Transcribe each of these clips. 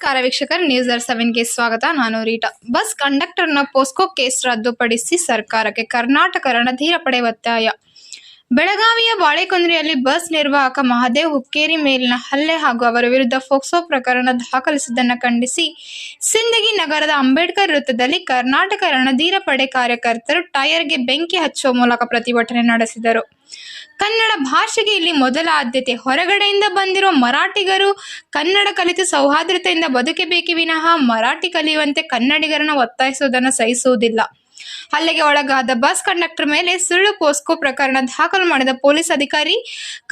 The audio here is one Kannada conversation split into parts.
ನಮಸ್ಕಾರ ವೀಕ್ಷಕರ ನ್ಯೂಸ್ ಆರ್ ಸೆವೆನ್ಗೆ ಸ್ವಾಗತ. ನಾನು ರೀಟಾ. ಬಸ್ ಕಂಡಕ್ಟರ್ನ ಪೋಸ್ಕೋ ಕೇಸ್ ರದ್ದುಪಡಿಸಿ ಸರ್ಕಾರಕ್ಕೆ ಕರ್ನಾಟಕ ರಣಧೀರ ಪಡೆ ಒತ್ತಾಯ. ಬೆಳಗಾವಿಯ ಬಾಳೆಕೊಂದ್ರಿಯಲ್ಲಿ ಬಸ್ ನಿರ್ವಾಹಕ ಮಹದೇವ್ ಹುಕ್ಕೇರಿ ಮೇಲಿನ ಹಲ್ಲೆ ಹಾಗೂ ಅವರ ವಿರುದ್ಧ ಫೋಕ್ಸೋ ಪ್ರಕರಣ ದಾಖಲಿಸಿದ್ದನ್ನು ಖಂಡಿಸಿ, ಸಿಂದಗಿ ನಗರದ ಅಂಬೇಡ್ಕರ್ ವೃತ್ತದಲ್ಲಿ ಕರ್ನಾಟಕ ರಣಧೀರ ಪಡೆ ಕಾರ್ಯಕರ್ತರು ಟೈರ್ಗೆ ಬೆಂಕಿ ಹಚ್ಚುವ ಮೂಲಕ ಪ್ರತಿಭಟನೆ ನಡೆಸಿದರು. ಕನ್ನಡ ಭಾಷೆಗೆ ಇಲ್ಲಿ ಮೊದಲ ಆದ್ಯತೆ. ಹೊರಗಡೆಯಿಂದ ಬಂದಿರುವ ಮರಾಠಿಗರು ಕನ್ನಡ ಕಲಿತು ಸೌಹಾರ್ದತೆಯಿಂದ ಬದುಕಬೇಕೆ ವಿನಃ ಮರಾಠಿ ಕಲಿಯುವಂತೆ ಕನ್ನಡಿಗರನ್ನು ಒತ್ತಾಯಿಸುವುದನ್ನು ಸಹಿಸುವುದಿಲ್ಲ. ಹಲ್ಲೆಗೆ ಒಳಗಾದ ಬಸ್ ಕಂಡಕ್ಟರ್ ಮೇಲೆ ಸುಳ್ಳು ಪೋಸ್ಕೋ ಪ್ರಕರಣ ದಾಖಲು ಮಾಡಿದ ಪೊಲೀಸ್ ಅಧಿಕಾರಿ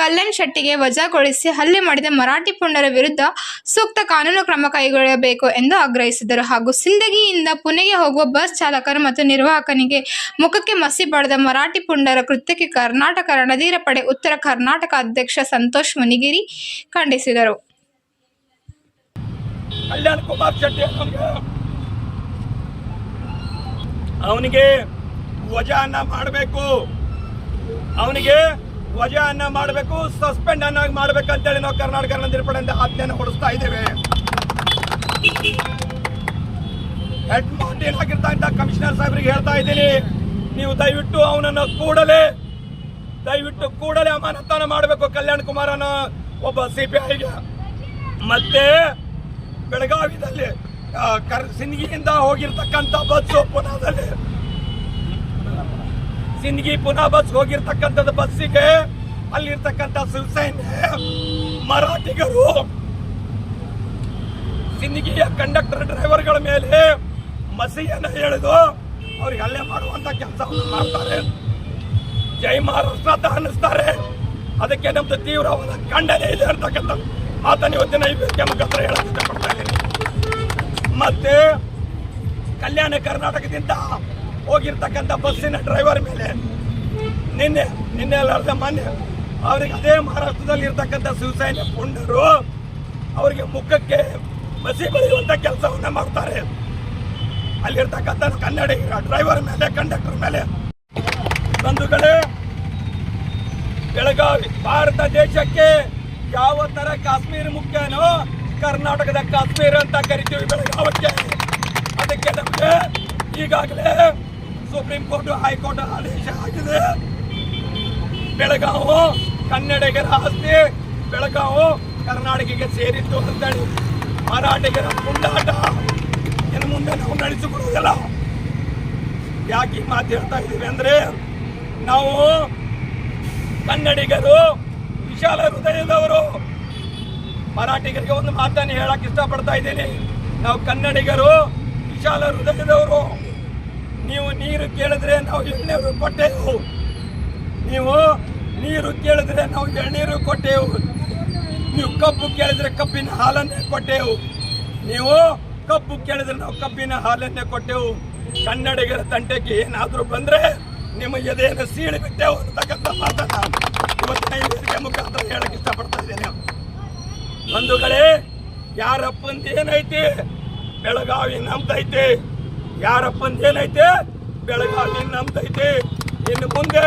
ಕಲ್ಯಾಣ್ ಶೆಟ್ಟಿಗೆ ವಜಾಗೊಳಿಸಿ ಹಲ್ಲೆ ಮಾಡಿದ ಮರಾಠಿ ಪುಂಡರ ವಿರುದ್ಧ ಸೂಕ್ತ ಕಾನೂನು ಕ್ರಮ ಕೈಗೊಳ್ಳಬೇಕು ಎಂದು ಆಗ್ರಹಿಸಿದರು. ಹಾಗೂ ಸಿಂದಗಿಯಿಂದ ಪುಣೆಗೆ ಹೋಗುವ ಬಸ್ ಚಾಲಕರು ಮತ್ತು ನಿರ್ವಾಹಕನಿಗೆ ಮುಖಕ್ಕೆ ಮಸಿ ಪಡೆದ ಮರಾಠಿ ಪುಂಡರ ಕೃತ್ಯಕ್ಕೆ ಕರ್ನಾಟಕ ರಣಧೀರ ಪಡೆ ಉತ್ತರ ಕರ್ನಾಟಕ ಅಧ್ಯಕ್ಷ ಸಂತೋಷ್ ಮುನಿಗಿರಿ ಖಂಡಿಸಿದರು. ಕಲ್ಯಾಣ್ ಕುಮಾರ್ ಶೆಟ್ಟಿ ಅವನಿಗೆ ವಜಾನ ಮಾಡಬೇಕು. ಅವನಿಗೆ ವಜಾನ್ನ ಮಾಡಬೇಕು ಸಸ್ಪೆಂಡ್ ಅನ್ನ ಮಾಡ್ಬೇಕಂತೇಳಿ ನಾವು ಕರ್ನಾಟಕ ನಿರ್ಪಡೆಯಿಂದ ಆಜ್ಞೆಯನ್ನು ಹೊಡಿಸ್ತಾ ಇದ್ದೇವೆ. ಹೆಡ್ ಮೌಂಟೇನ್ ಆಗಿರ್ತಕ್ಕಂಥ ಕಮಿಷನರ್ ಸಾಹೇಬರಿಗೆ ಹೇಳ್ತಾ ಇದ್ದೀನಿ, ನೀವು ದಯವಿಟ್ಟು ಅವನನ್ನು ಕೂಡಲೇ, ದಯವಿಟ್ಟು ಕೂಡಲೇ ಅಮಾನತಾನ ಮಾಡಬೇಕು ಕಲ್ಯಾಣ್ ಕುಮಾರನ ಒಬ್ಬ ಸಿಪಿಐಗೆ ಮತ್ತೆ ಬೆಳಗಾವಿದಲ್ಲಿ ಕರ್ ಸಿಂದಗಿಯಿಂದ ಹೋಗಿರ್ತಕ್ಕಂಥ ಬಸ್ಸು ಪುನಾದಲ್ಲಿ. ಸಿಂದಗಿ ಪುನಾ ಬಸ್ ಹೋಗಿರ್ತಕ್ಕಂಥದ್ದು ಬಸ್ಸಿಗೆ ಅಲ್ಲಿರ್ತಕ್ಕಂಥ ಶಿವಸೇನೆ, ಮರಾಠಿಗರು. ಸಿಂದಗಿಯ ಕಂಡಕ್ಟರ್ ಡ್ರೈವರ್ಗಳ ಮೇಲೆ ಮಸಿಯನ್ನು ಎಳೆದು ಅವ್ರಿಗೆ ಹಲ್ಲೆ ಮಾಡುವಂತ ಕೆಲಸವನ್ನು ಮಾಡ್ತಾರೆ. ಜೈ ಮಹಾರಾಷ್ಟ್ರ ಅಂತ ಅನ್ನಿಸ್ತಾರೆ. ಅದಕ್ಕೆ ನಮ್ದು ತೀವ್ರವಾದ ಖಂಡನೆ ಇದೆ ಅಂತಕ್ಕಂಥ ಮಾತನ್ನು ಇವತ್ತಿನ ಈ ಮುಖಾಂತರ ಹೇಳಕ್ಕೆ ಇಷ್ಟಪಡ್ತಾ ಮತ್ತೆ ಕಲ್ಯಾಣ ಕರ್ನಾಟಕದಿಂದ ಹೋಗಿರ್ತಕ್ಕಂಥ ಬಸ್ಸಿನ ಡ್ರೈವರ್ ಮೇಲೆ ನಿನ್ನೆ ನಿನ್ನೆ ಅಲ್ಲಾರ್ದ ಮೊನ್ನೆ ಅವ್ರಿಗೆ ಅದೇ ಮಹಾರಾಷ್ಟ್ರದಲ್ಲಿ ಇರ್ತಕ್ಕಂಥ ಶಿವಸೇನೆ ಪುಂಡರು ಅವರಿಗೆ ಮುಖಕ್ಕೆ ಬಸಿ ಬೆಳೆಯುವಂತ ಕೆಲಸವನ್ನ ಮಾಡ್ತಾರೆ. ಅಲ್ಲಿರ್ತಕ್ಕಂಥ ಕನ್ನಡಿಗರ ಡ್ರೈವರ್ ಮೇಲೆ, ಕಂಡಕ್ಟರ್ ಮೇಲೆ. ಬಂಧುಗಳೇ, ಬೆಳಗಾವಿ, ಭಾರತ ದೇಶಕ್ಕೆ ಯಾವ ತರ ಕಾಶ್ಮೀರ ಮುಖ್ಯನೋ ಕರ್ನಾಟಕದ ಕಾಶ್ಮೀರ ಅಂತ ಕರಿತೀವಿ ಬೆಳಗಾವಕ್ಕೆ ಅದಕ್ಕೆ ನಮಗೆ ಈಗಾಗಲೇ ಸುಪ್ರೀಂ ಕೋರ್ಟ್, ಹೈಕೋರ್ಟ್ ಆದೇಶ ಆಗಿದೆ. ಬೆಳಗಾವು ಕನ್ನಡಿಗರ ಆಸ್ತಿ, ಬೆಳಗಾವು ಕರ್ನಾಟಕಕ್ಕೆ ಸೇರಿತ್ತು ಅಂತೇಳಿ. ಮರಾಠಿಗರ ಪುಂಡಾಟ ಇನ್ನು ಮುಂದೆ ನಾವು ನಡೆಸಿಕೊಡುವುದಿಲ್ಲ. ಯಾಕೆ ಮಾತು ಹೇಳ್ತಾ ಇದ್ದೀವಿ ಅಂದ್ರೆ, ನಾವು ಕನ್ನಡಿಗರು, ವಿಶಾಲ ಹೃದಯದವರು ಮರಾಠಿಗರಿಗೆ ಒಂದು ಮಾತನ್ನು ಹೇಳಕ್ ಇಷ್ಟಪಡ್ತಾ ಇದ್ದೀನಿ. ನಾವು ಕನ್ನಡಿಗರು, ವಿಶಾಲ ಹೃದಯದವರು. ನೀವು ನೀರು ಕೇಳಿದ್ರೆ ನಾವು ಎಳ್ನೀರು ಕೊಟ್ಟೆವು. ನೀವು ನೀರು ಕೇಳಿದ್ರೆ ನಾವು ಎಳ್ನೀರು ಕೊಟ್ಟೆವು. ನೀವು ಕಬ್ಬು ಕೇಳಿದ್ರೆ ಕಬ್ಬಿನ ಹಾಲನ್ನೇ ಕೊಟ್ಟೆವು. ನೀವು ಕಬ್ಬು ಕೇಳಿದ್ರೆ ನಾವು ಕಬ್ಬಿನ ಹಾಲನ್ನೇ ಕೊಟ್ಟೆವು. ಕನ್ನಡಿಗರ ತಂಟೆಗೆ ಏನಾದರೂ ಬಂದ್ರೆ ನಿಮ್ಮ ಎದೆಯನ್ನು ಸೀಳಿ ಬಿಟ್ಟೆವು ಅಂತಕ್ಕಂಥ ಮಾತನ್ನ ಇವತ್ತು ಮುಖಾಂತರ ಹೇಳಕ್ ಇಷ್ಟಪಡ್ತಾ ಇದ್ದೇನೆ. ಬಂಧುಗಳೇ ಯಾರಪ್ಪಂದ ಏನೈತಿ ಬೆಳಗಾವಿ ನಮ್ದೈತಿ. ಯಾರಪ್ಪಂದ ಏನೈತಿ ಬೆಳಗಾವಿ ನಮ್ದೈತಿ. ಇನ್ನು ಮುಂದೆ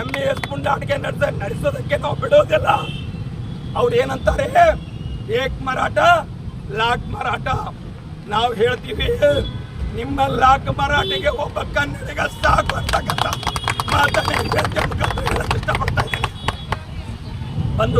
ಎಂ ಎ ಎಸ್ ಪುಂಡಾಟಿಕೆ ನಡೆಸ, ನಡೆಸೋದಕ್ಕೆ ನಾವು ಬಿಡೋದಿಲ್ಲ. ಅವ್ರು ಏನಂತಾರೆ? ಏಕ್ ಮರಾಠ, ಲಾಕ್ ಮರಾಠ. ನಾವು ಹೇಳ್ತೀವಿ, ನಿಮ್ಮ ಲಾಕ್ ಮರಾಠಿಗೆ ಒಬ್ಬ ಕನ್ನಡಿಗ ಸಾಕು ಅಂತಕ್ಕಂಥ ಮಾತನ್ನ